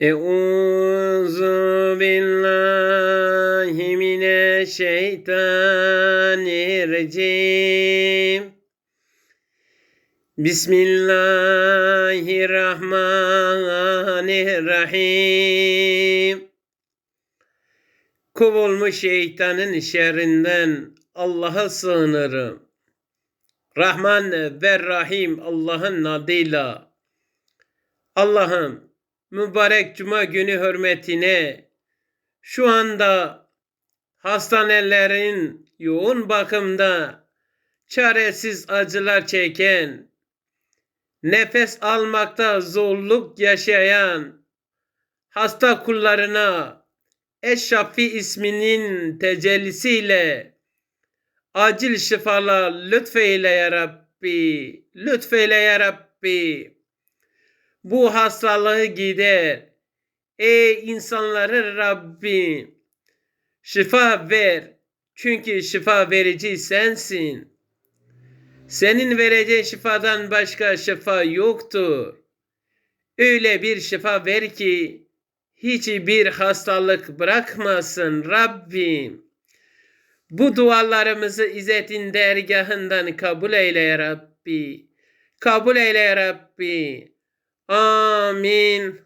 Euzu billahi mineşşeytanirracim. Bismillahirrahmanirrahim. Kovulmuş şeytanın şerrinden Allah'a sığınırım. Rahman ve Rahim Allah'ın adıyla. Allah'ım mübarek cuma günü hürmetine şu anda hastanelerin yoğun bakımda çaresiz acılar çeken, nefes almakta zorluk yaşayan hasta kullarına Eşşafi isminin tecellisiyle acil şifalar lütfeyle ya Rabbi, lütfeyle ya Rabbi. Bu hastalığı gider. Ey insanları Rabbi, şifa ver. Çünkü şifa verici sensin. Senin vereceğin şifadan başka şifa yoktur. Öyle bir şifa ver ki hiçbir hastalık bırakmasın Rabbim. Bu dualarımızı İzzet'in dergahından kabul eyle ya Rabbi. Kabul eyle ya Rabbi. Amin.